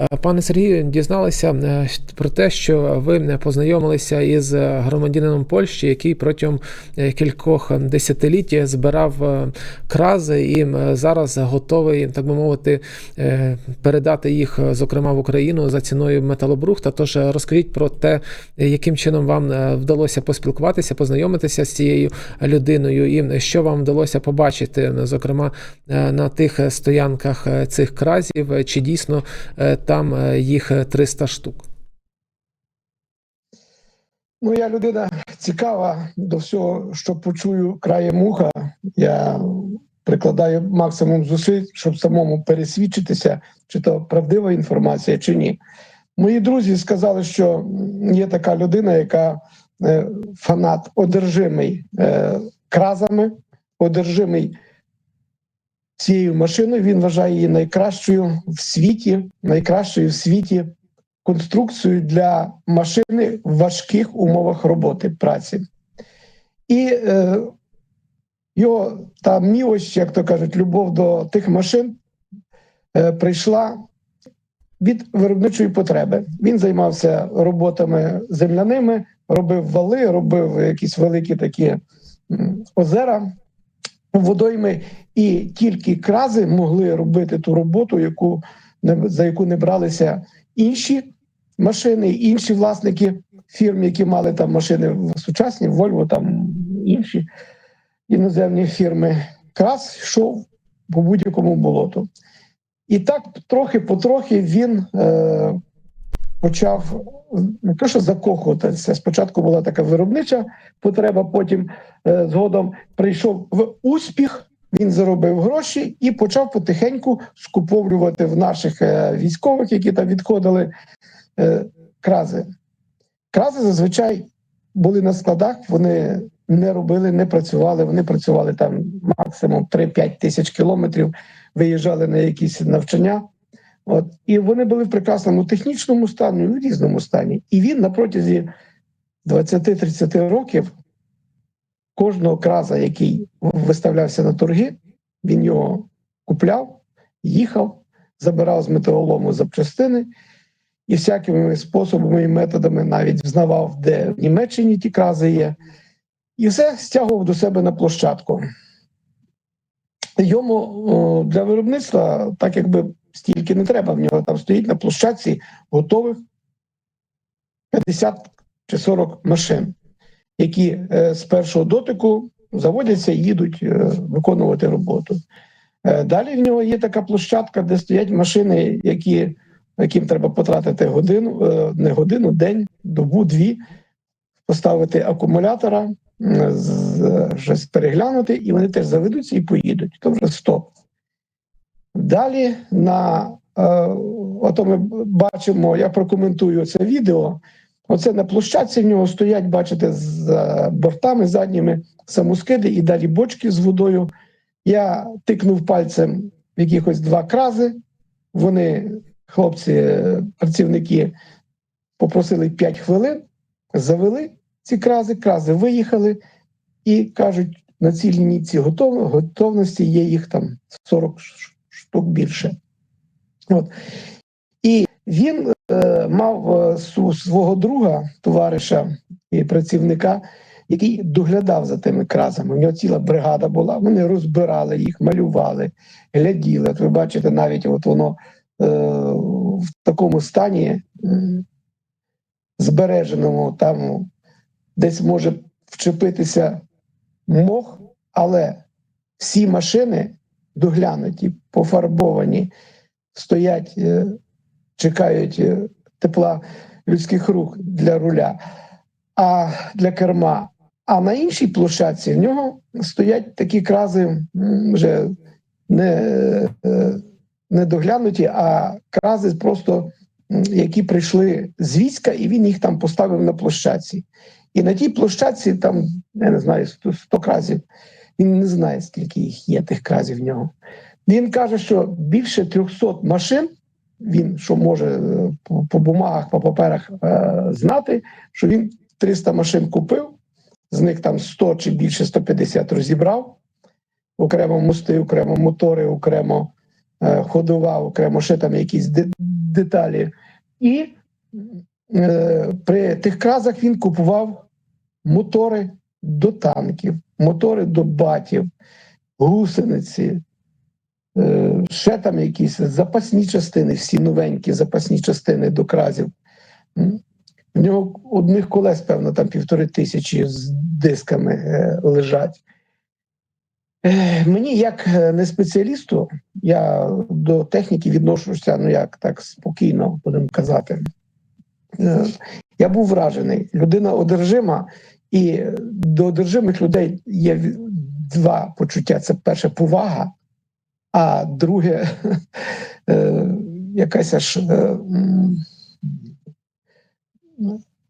Е, Пане Сергію, дізналися е, про те, що ви познайомилися із громадянином Польщі, який протягом е, кількох десятиліть збирав е, крази і зараз готовий, так би мовити, е, передати їх, е, зокрема в Україну за ціною металобрухта. Тож е, розкажіть про те, е, яким чином вам е, вдалося поспілкуватися, познайомитися з цією людиною, і що вам вдалося побачити, зокрема е, на тих стоянках е, цих кразів, е, чи дійсно е, там е, їх е, 300 штук. Ну, я людина цікава до всього, що почую краєм уха. Я прикладаю максимум зусиль, щоб самому пересвідчитися, чи то правдива інформація, чи ні. Мої друзі сказали, що є така людина, яка е, фанат одержимий е, кразами, одержимий цією машиною. Він вважає її найкращою в світі, найкращою в світі конструкцію для машини в важких умовах роботи праці. І е, його та мілощ, як то кажуть, любов до тих машин е, прийшла від виробничої потреби. Він займався роботами земляними, робив вали, робив якісь великі такі озера, водойми, і тільки крази могли робити ту роботу, яку за яку не бралися інші машини, інші власники фірм, які мали там машини сучасні, Volvo, там інші іноземні фірми. Крас йшов по будь-якому болоту. І так трохи потрохи він е, почав не те, що закохуватися. Спочатку була така виробнича потреба, потім е, згодом прийшов в успіх. Він заробив гроші і почав потихеньку скуповлювати в наших е, військових, які там відходили, е, крази. Крази зазвичай були на складах, вони не робили, не працювали. Вони працювали там максимум 3-5 тисяч кілометрів, виїжджали на якісь навчання. От і вони були в прекрасному технічному стані, і в різному стані. І він на протязі 20-30 років кожного краза, який виставлявся на торги, він його купляв, їхав, забирав з металолому запчастини і всякими способами і методами навіть взнавав, де в Німеччині ті крази є, і все стягував до себе на площадку. Йому о, для виробництва, так якби стільки не треба, в нього там стоїть на площадці готових 50 чи 40 машин, які е, з першого дотику заводяться і їдуть е, виконувати роботу. Е, далі в нього є така площадка, де стоять машини, які, яким треба потратити годину, не годину, день, добу, дві, поставити акумулятора, щось переглянути, і вони теж заведуться і поїдуть. То вже стоп. Далі на е, ото ми бачимо, я прокоментую це відео. Оце на площадці в нього стоять, бачите, з е, бортами задніми самоскиди і далі бочки з водою. Я тикнув пальцем в якихось два крази. Вони, хлопці, е, працівники, попросили 5 хвилин, завели ці крази, крази виїхали і кажуть, на цій лінійці готов, готовності є їх там 40 ш- штук. От. І він е, мав е, свого друга, товариша і працівника, який доглядав за тими кразами. У нього ціла бригада була. Вони розбирали їх, малювали, гляділи. От ви бачите, навіть от воно е, в такому стані м, збереженому, там десь може вчепитися мох, але всі машини доглянуті, пофарбовані, стоять, е, чекають е, тепла людських рук для руля, а для керма. А на іншій площадці в нього стоять такі крази вже не, е, не доглянуті, а крази просто, які прийшли з війська, і він їх там поставив на площадці. І на тій площадці, там, я не знаю, 100, 100 кразів. Він не знає, скільки їх є, тих кразів в нього. Він каже, що більше 300 машин, він що може е, по, по бумагах, по паперах е, знати, що він 300 машин купив, з них там 100 чи більше 150 розібрав, окремо мости, окремо мотори, окремо е, ходова, окремо ще там якісь де- деталі. І е, при тих кразах він купував мотори до танків, мотори до батів, гусениці, е, ще там якісь запасні частини, всі новенькі запасні частини до кразів. В нього одних колес, певно, там півтори тисячі з дисками е, лежать. Е, Мені, як не спеціалісту, я до техніки відношуся, ну як так спокійно, будемо казати. Я був вражений. Людина одержима, і до одержимих людей є два почуття: це перше повага, а друге е, якась аж е,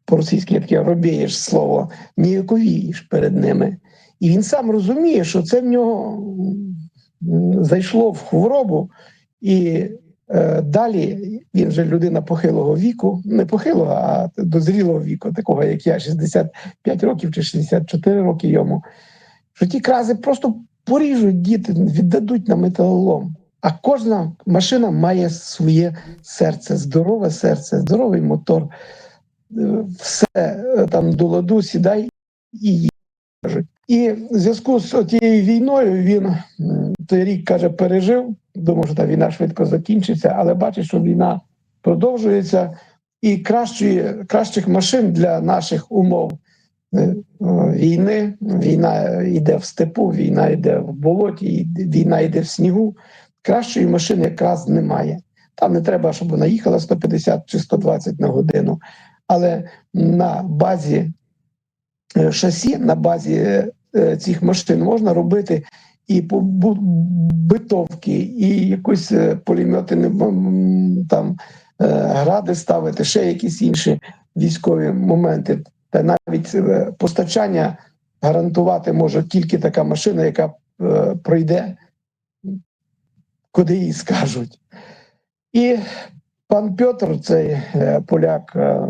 по-російськи таке робієш слово, ніяковієш перед ними. І він сам розуміє, що це в нього зайшло в хворобу, і далі він же людина похилого віку, не похилого, а дозрілого віку, такого як я, 65 років чи 64 роки йому. Що ті крази просто поріжуть діти, віддадуть на металолом. А кожна машина має своє серце, здорове серце, здоровий мотор. Е, Все е, там до ладу сідай і їжуть. І в зв'язку з тією війною він той рік каже, пережив. Думав, що та війна швидко закінчиться, але бачить, що війна продовжується, і кращої, кращих машин для наших умов е, е, війни. Війна йде в степу, війна йде в болоті, війна йде в снігу. Кращої машини якраз немає. Там не треба, щоб вона їхала 150 чи 120 на годину. Але на базі е, шасі, на базі е, е, цих машин можна робити і битовки, і якісь е, м, там е, гради ставити, ще якісь інші військові моменти. Та навіть е, постачання гарантувати може тільки така машина, яка е, пройде, куди їй скажуть. І пан Петр, цей е, поляк, е,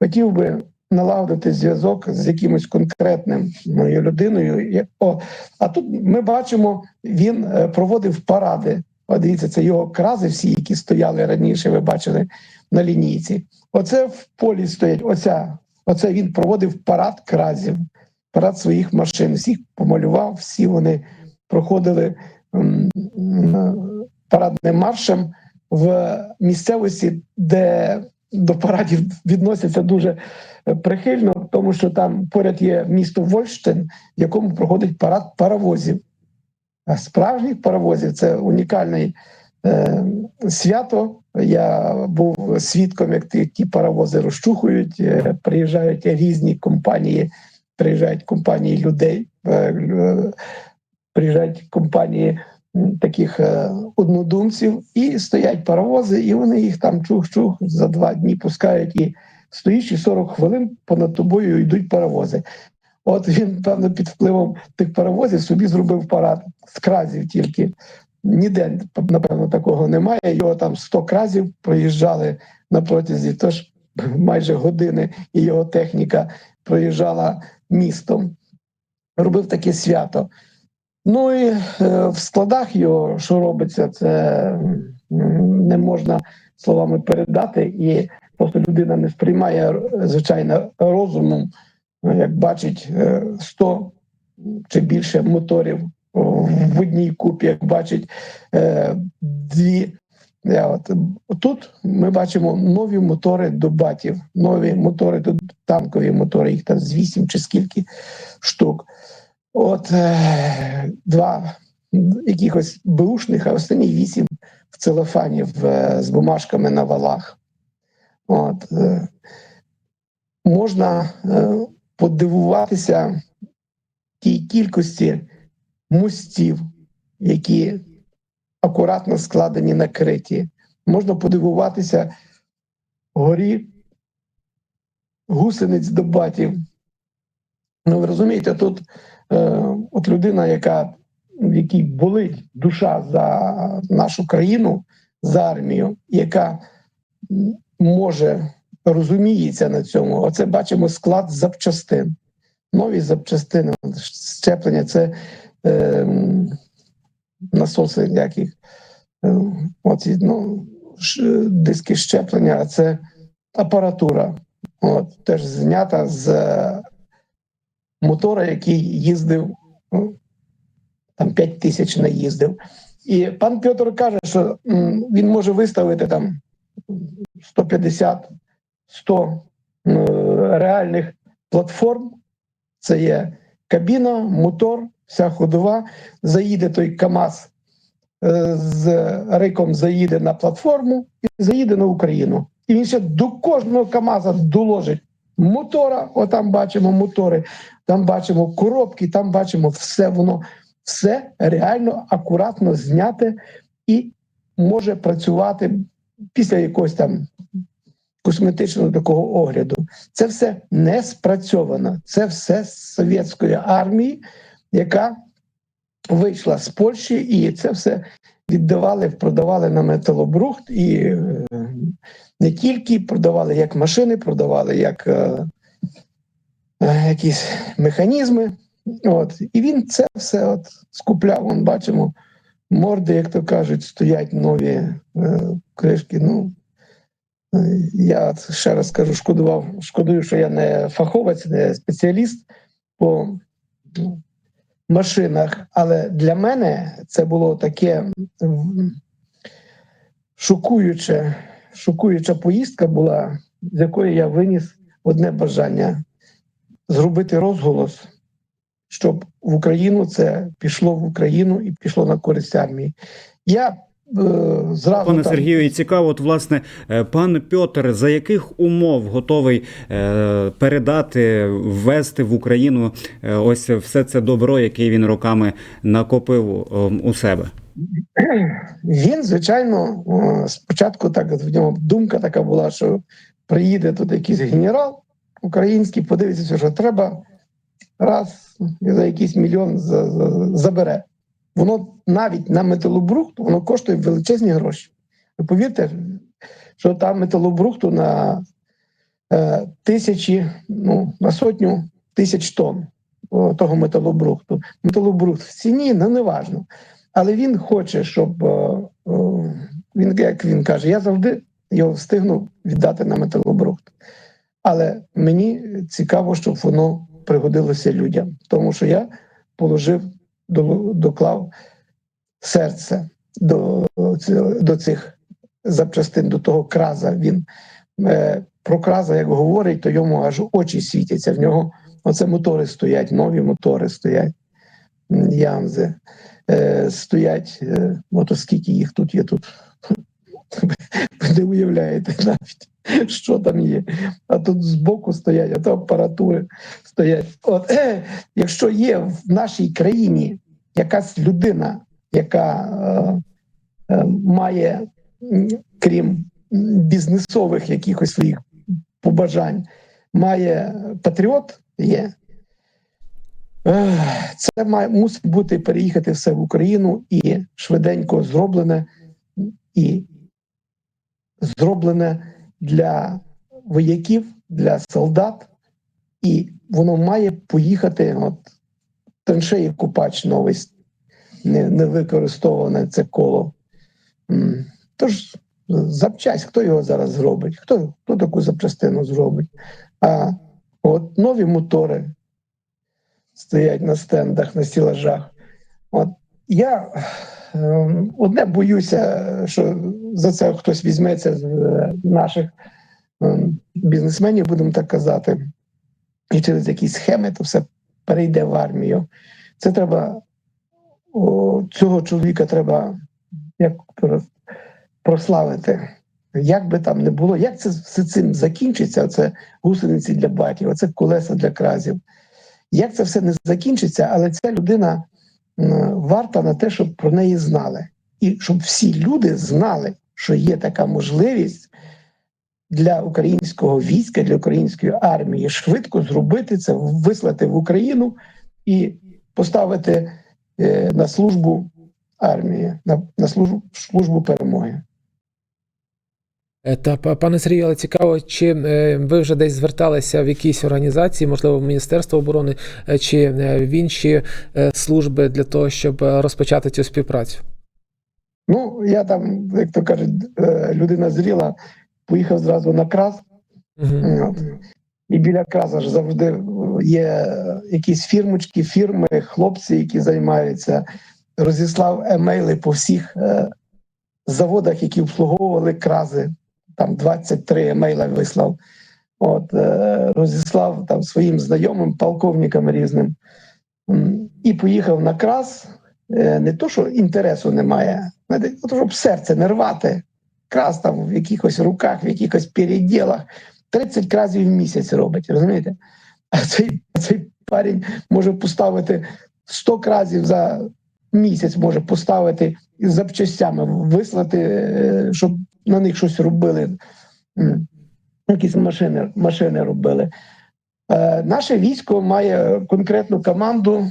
хотів би налагодити зв'язок з якимось конкретним ну, людиною. О, а тут ми бачимо, він е, проводив паради. О, дивіться, це його крази, всі, які стояли раніше, ви бачили на лінійці. Оце в полі стоять. Оця, оце він проводив парад кразів, парад своїх машин. Всіх помалював, всі вони проходили парадним маршем в місцевості, де до парадів відносяться дуже прихильно, тому що там поряд є місто Вольштин, в якому проходить парад паровозів. Справжніх паровозів це унікальне е, свято. Я був свідком, як ті, паровози розчухують, е, приїжджають різні компанії, приїжджають компанії людей, е, лю- приїжджають компанії таких е, однодумців, і стоять паровози, і вони їх там чух-чух за два дні пускають і стоїш і 40 хвилин понад тобою йдуть паровози. От він, певно, під впливом тих паровозів собі зробив парад з кразів тільки. Ніде, напевно, такого немає. Його там 100 кразів проїжджали на протязі тож майже години, і його техніка проїжджала містом. Робив таке свято. Ну і е, в складах його, що робиться, це не можна словами передати, і просто людина не сприймає р- звичайно розумом, Ну, як бачить е, 100 чи більше моторів в одній купі, як бачить е, дві. От, тут ми бачимо нові мотори до батів, нові мотори до танкові мотори, їх там з 8 чи скільки штук. От е, два якихось беушних, а останні вісім в целофані е, з бумажками на валах. От, е, можна е, подивуватися тій кількості мостів, які акуратно складені накриті. Можна подивуватися горі гусениць до батів. Ну, ви розумієте, тут е, от людина, яка в якій болить душа за нашу країну, за армію, яка може розуміється на цьому. Оце бачимо склад запчастин. Нові запчастини, щеплення це е, насоси яких. Е, оці, ну, ш- диски щеплення, а це апаратура. От, теж знята з мотора, який їздив ну, там 5 тисяч наїздив. І пан Петр каже, що він може виставити там 150 100 е, реальних платформ. Це є кабіна, мотор, вся ходова. Заїде той КАМАЗ е, з риком заїде на платформу і заїде на Україну. І він ще до кожного КАМАЗа доложить мотора. Отам бачимо мотори, там бачимо коробки, там бачимо все воно, все реально акуратно зняте і може працювати після якогось там косметичного такого огляду. Це все не спрацьовано. Це все з совєтської армії, яка вийшла з Польщі, і це все віддавали, продавали на металобрухт, і е, не тільки продавали як машини, продавали як е, е, якісь механізми. От. І він це все от скупляв. Вон бачимо, морди, як то кажуть, стоять нові е, кришки. Ну, е, я ще раз кажу, шкодував, шкодую, що я не фаховець, не спеціаліст по ну, машинах, але для мене це було таке шокуюче, шокуюча поїздка була, з якої я виніс одне бажання зробити розголос, щоб в Україну це пішло в Україну і пішло на користь армії. Я е, зразу Пане там- Сергію, і цікаво, от власне, е, пан Пьотр, за яких умов готовий е, передати, ввести в Україну ось все це добро, яке він роками накопив у себе? Він, звичайно, спочатку так в нього думка така була, що приїде тут якийсь генерал український, подивиться, що треба, раз за якийсь мільйон за- за- забере. Воно навіть на металобрухт воно коштує величезні гроші. Ви повірте, що там металобрухту на е, тисячі, ну на сотню тисяч тонн того металобрухту. Металобрухт в ціні, ну неважно. Але він хоче, щоб е, е, він, як він каже, я завжди його встигну віддати на металобрухт. Але мені цікаво, щоб воно пригодилося людям, тому що я положив, доклав серце до, до цих запчастин, до того краза. Він е, про краза, як говорить, то йому аж очі світяться. В нього оце мотори стоять, нові мотори стоять, м, Янзи е, стоять, е, от оскільки їх тут є тут. Ви не уявляєте навіть, що там є. А тут збоку стоять, а то апаратури стоять. От, е, якщо є в нашій країні якась людина, яка е, е, має, крім бізнесових якихось своїх побажань, має патріот, є. Ех, Це має мусить бути переїхати все в Україну і швиденько зроблене і зроблене для вояків, для солдат, і воно має поїхати. От траншеї купач новий не, не використоване це коло. Тож запчасть, хто його зараз зробить? Хто, хто таку запчастину зробить? А от нові мотори стоять на стендах, на стілажах. От я одне боюся, що за це хтось візьметься з е, наших е, бізнесменів, будемо так казати, і через якісь схеми то все перейде в армію. Це треба цього чоловіка треба як прославити. Як би там не було, як це все цим закінчиться? Це гусениці для батьків, це колеса для кразів. Як це все не закінчиться, але ця людина варта на те, щоб про неї знали, і щоб всі люди знали, що є така можливість для українського війська, для української армії швидко зробити це, вислати в Україну і поставити е, на службу армії, на, на службу, службу перемоги. Е, Та пане Сергію, але цікаво, чи е, ви вже десь зверталися в якісь організації, можливо, в Міністерство оборони е, чи в інші служби для того, щоб розпочати цю співпрацю? Ну, я там, як то кажуть, людина зріла, поїхав зразу на крас. От. І біля краса ж завжди є якісь фірмочки, фірми, хлопці, які займаються. Розіслав емейли по всіх заводах, які обслуговували крази. Там 23 емейла вислав. От, е, розіслав там своїм знайомим, полковникам різним. І поїхав на крас. Е, Не то, що інтересу немає, знаєте, то, щоб серце не рвати. Крас там в якихось руках, в якихось переділах. 30 кразів в місяць робить, розумієте? А цей, цей парень може поставити 100 кразів за місяць, може поставити із запчастями, вислати, е, щоб на них щось робили. Якісь машини, машини робили. Е, Наше військо має конкретну команду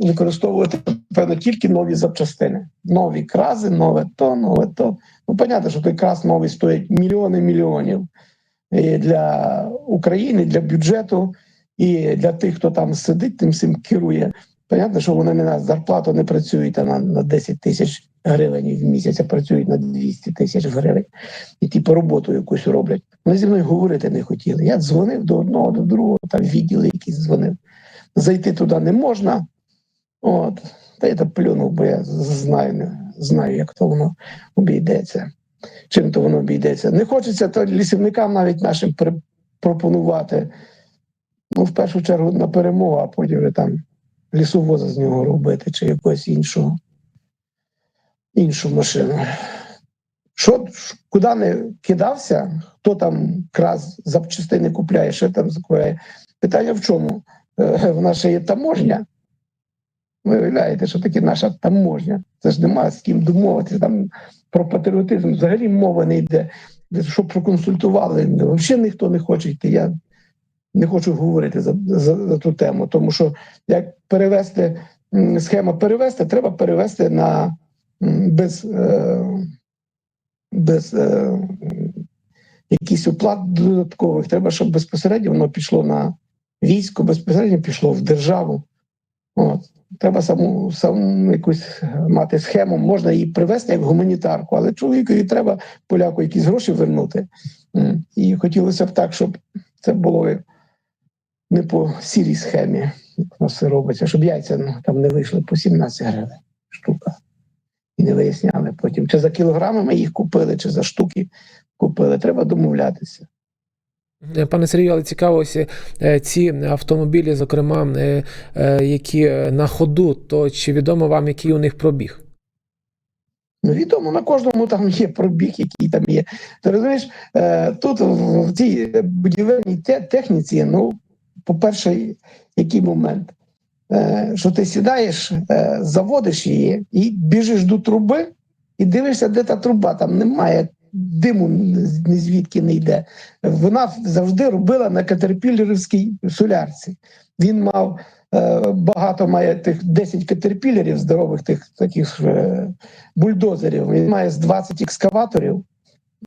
використовувати певно тільки нові запчастини. Нові крази, нове то, нове то. Ну, понятно, що той крас новий стоїть мільйони мільйонів і для України, для бюджету, і для тих, хто там сидить, тим всім керує. Понятно, що вони не на зарплату не працюють а на, на 10 тисяч гривень в місяць, а працюють на 200 тисяч гривень. І типу роботу якусь роблять. Вони зі мною говорити не хотіли. Я дзвонив до одного, до другого, там відділи якісь дзвонив. Зайти туди не можна. От. Та я плюнув, бо я знаю, знаю, як то воно обійдеться. Чим то воно обійдеться. Не хочеться то лісівникам навіть нашим пропонувати. Ну, в першу чергу на перемогу, а потім вже там лісовоза з нього робити чи якогось іншого іншу машину. Що куди не кидався, хто там крас запчастини купляє, що там закупляє. Питання в чому? Е, В нас ще є таможня. Ви уявляєте, що таке наша таможня? Це ж нема з ким домовитися там про патріотизм. Взагалі мова не йде. Щоб проконсультували, взагалі ніхто не хоче йти. Я не хочу говорити за, за, за ту тему, тому що як перевести схема перевести, треба перевести на без, е, без е, якихось оплат додаткових. Треба, щоб безпосередньо воно пішло на військо, безпосередньо пішло в державу. От. Треба саму, саму якусь мати схему, можна її привезти як гуманітарку, але чоловікові треба поляку якісь гроші вернути. І хотілося б так, щоб це було не по сірій схемі, як воно все робиться, щоб яйця ну, там не вийшли по 17 гривень штука. І не виясняли потім, чи за кілограми ми їх купили, чи за штуки купили. Треба домовлятися. Е, Пане Сергію, але цікаво, ось е, ці автомобілі, зокрема, е, які на ходу, то чи відомо вам, який у них пробіг? Ну, відомо, на кожному там є пробіг, який там є. Ти розумієш, тут в цій будівельній техніці, ну, по-перше, який момент? Е, що ти сідаєш, е, заводиш її і біжиш до труби, і дивишся, де та труба. Там немає диму, ні звідки не йде. Вона завжди робила на катерпілерівській солярці. Він мав е, багато має тих 10 катерпілерів, здорових тих таких бульдозерів. Він має з 20 екскаваторів,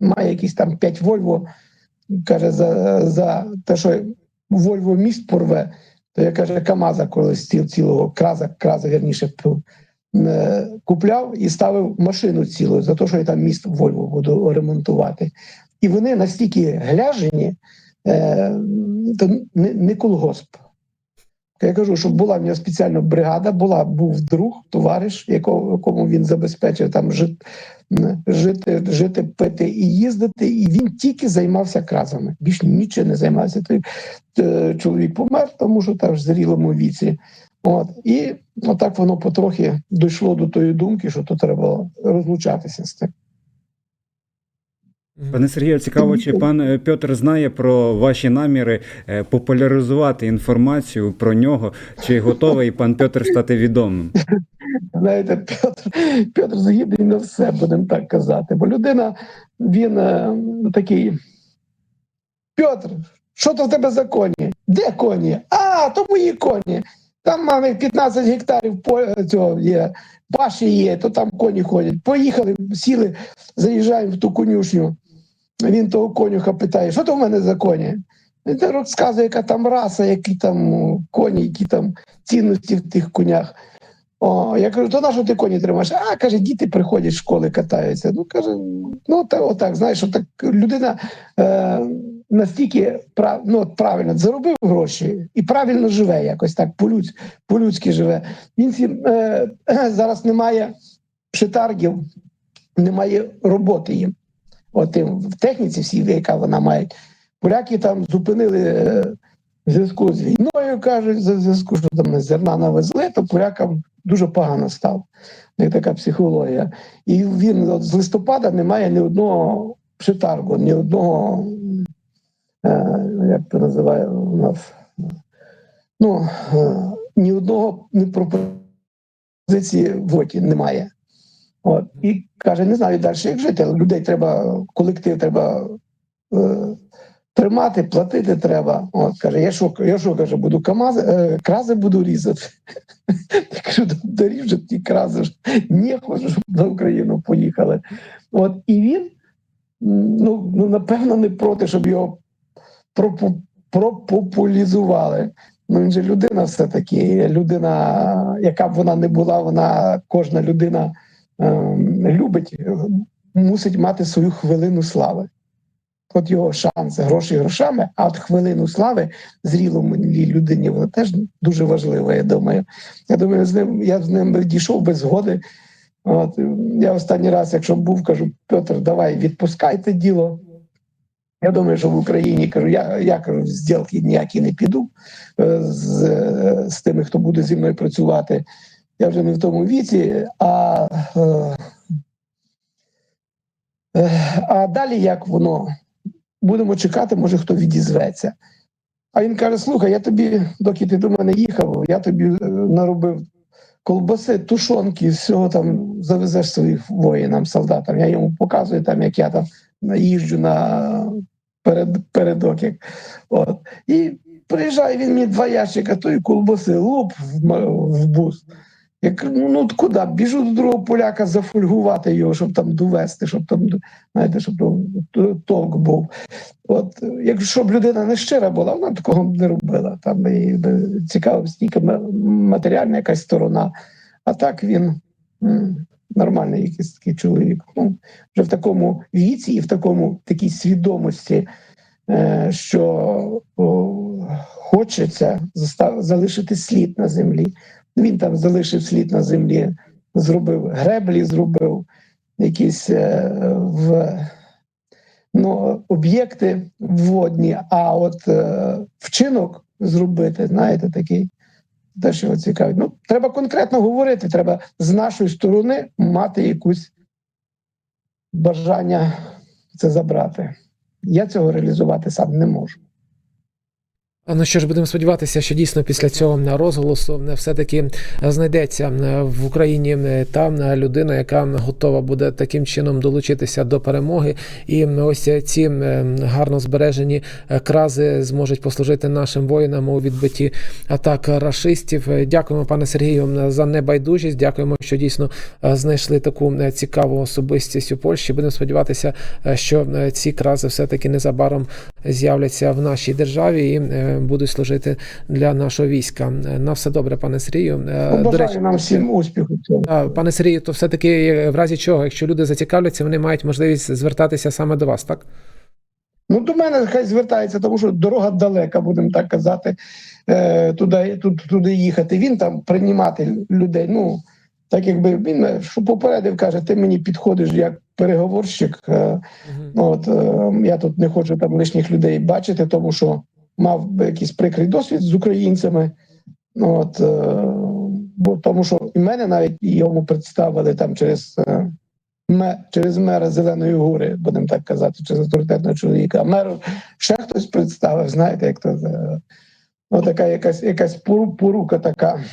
має якісь там 5 Вольво. Каже, за, за те, що Вольво міст порве, то я каже, Камаза колись ціл, цілого краза, краза вірніше е, купляв і ставив машину цілу за те, що я там міст Вольво буду ремонтувати. І вони настільки гляжені, е, то не колгосп. Я кажу, що була в нього спеціальна бригада, була, був друг, товариш, якого, якому він забезпечив там жити, жити, жити, пити і їздити, і він тільки займався кразами. Більш нічим не займався. Той е, чоловік помер, тому що теж в зрілому віці. От і отак воно потрохи дійшло до тої думки, що то треба розлучатися з тим. Пане Сергію, цікаво, чи пан е, Петр знає про ваші наміри е, популяризувати інформацію про нього, чи готовий пан Петр стати відомим? Знаєте, Петр, Петр згідний на все, будемо так казати. Бо людина, він е, такий. Петр, що то в тебе за коні? Де коні? А, то мої коні. Там мами 15 гектарів цього є, паші є, то там коні ходять. Поїхали, сіли, заїжджаємо в ту конюшню. Він того конюха питає, що то в мене за коні? Він розказує, яка там раса, які там коні, які там цінності в тих конях. О, я кажу, то на що ти коні тримаєш? А каже, діти приходять з школи, катаються. Ну каже, ну та отак, знаєш, отак людина е, настільки прав, ну, от правильно заробив гроші і правильно живе, якось так по-людсь, по-людськи живе. Він всі, е, зараз немає пшитаргів, немає роботи їм. От в техніці всій, яка вона має. Поляки там зупинили е, зв'язку з війною, кажуть, за зв'язку, що там зерна навезли, то полякам дуже погано. У них така психологія. І він от з листопада не має ні одного пшитаргу, ні одного, е, як це називає у нас, ну, е, ні одного ні пропозиції в воті немає. От. І каже, не знаю далі, як жити, але людей треба, колектив треба е, тримати, платити треба. От, каже, я що, я що каже, буду камази, е, крази буду різати. Я кажу, доріжуть ті крази. Не хочу, щоб на Україну поїхали. От, і він, ну, ну, напевно, не проти, щоб його пропопулізували. Ну, він же людина все-таки, людина, яка б вона не була, вона кожна людина любить, е, мусить мати свою хвилину слави. От його шанси, гроші грошами, а от хвилину слави зрілому людині вона теж дуже важлива, я думаю. Я думаю, з ним я з ним дійшов без згоди. От, я останній раз, якщо був, кажу, Петр, давай відпускайте діло. Я думаю, що в Україні кажу, я, я кажу, зділки ніякі не піду е, з, е, з тими, хто буде зі мною працювати. Я вже не в тому віці, а, е, е, а далі як воно? Будемо чекати, може хто відізветься. А він каже: слухай, я тобі, доки ти до мене їхав, я тобі е, наробив колбаси, тушонки, всього там завезеш своїх воїнам, солдатам. Я йому показую, там, як я там їжджу на перед, передок. Як, от. І приїжджає він мені два ящика тої колбаси, луп в, в бус. Я кажу, ну, куди? Біжу до другого поляка зафольгувати його, щоб там довести, щоб там, знаєте, щоб толк був. От, якщо б людина не щира була, вона такого не робила. Там цікава б тільки матеріальна якась сторона. А так він нормальний якийсь такий чоловік. Ну, вже в такому віці і в такому такій свідомості, е, що хочеться залишити слід на землі. Він там залишив слід на землі, зробив греблі, зробив якісь е, в ну, об'єкти водні, а от е, вчинок зробити, знаєте, такий. Те, що його цікавить. Ну, треба конкретно говорити, треба з нашої сторони мати якусь бажання це забрати. Я цього реалізувати сам не можу. Ну що ж, будемо сподіватися, що дійсно після цього розголосу е, все-таки знайдеться е, в Україні е, та людина, яка готова буде таким чином долучитися до перемоги. І ось ці е, гарно збережені е, крази зможуть послужити нашим воїнам у відбитті атак рашистів. Е, Дякуємо, пане Сергію, за небайдужість. Дякуємо, що дійсно е, знайшли таку е, цікаву особистість у Польщі. Будемо сподіватися, е, що е, ці крази все-таки незабаром з'являться в нашій державі і е, будуть служити для нашого війська. На все добре, пане Сергію. Е, Ну, До бажаю речі, нам всім успіху. пане Сергію, то все-таки е, в разі чого, якщо люди зацікавляться, вони мають можливість звертатися саме до вас, так? Ну, до мене хай звертається, тому що дорога далека, будемо так казати, е, туди, туди, туди їхати. Він там приймати людей. Ну, так якби він що попередив, каже, ти мені підходиш як переговорщик. От я тут не хочу там лишніх людей бачити, тому що мав би якийсь прикрий досвід з українцями. От е, бо тому, що і мене навіть йому представили там через. е, Через мера Зеленої гори, будемо так казати, через авторитетного чоловіка. А меру ще хтось представив, знаєте, як то е, ну, така якась якась порука така.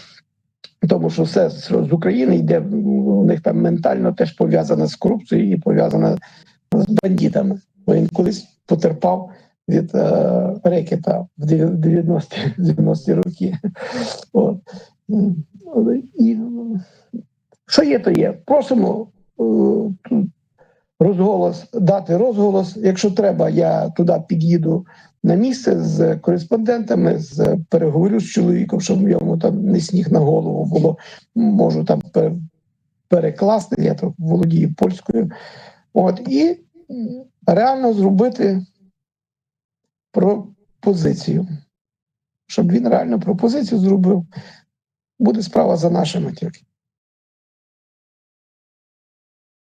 Тому що все з України йде, у них там ментально теж пов'язано з корупцією і пов'язано з бандитами. Бо він колись потерпав від е, рекета в 90-ті роки. От. І, що є, то є. Просимо е, розголос, дати розголос. Якщо треба, я туди під'їду на місце з кореспондентами, з переговорю з чоловіком, щоб йому там не сніг на голову було. Можу там перекласти, я то володію польською. От і реально зробити пропозицію. Щоб він реально пропозицію зробив, буде справа за нашими тільки.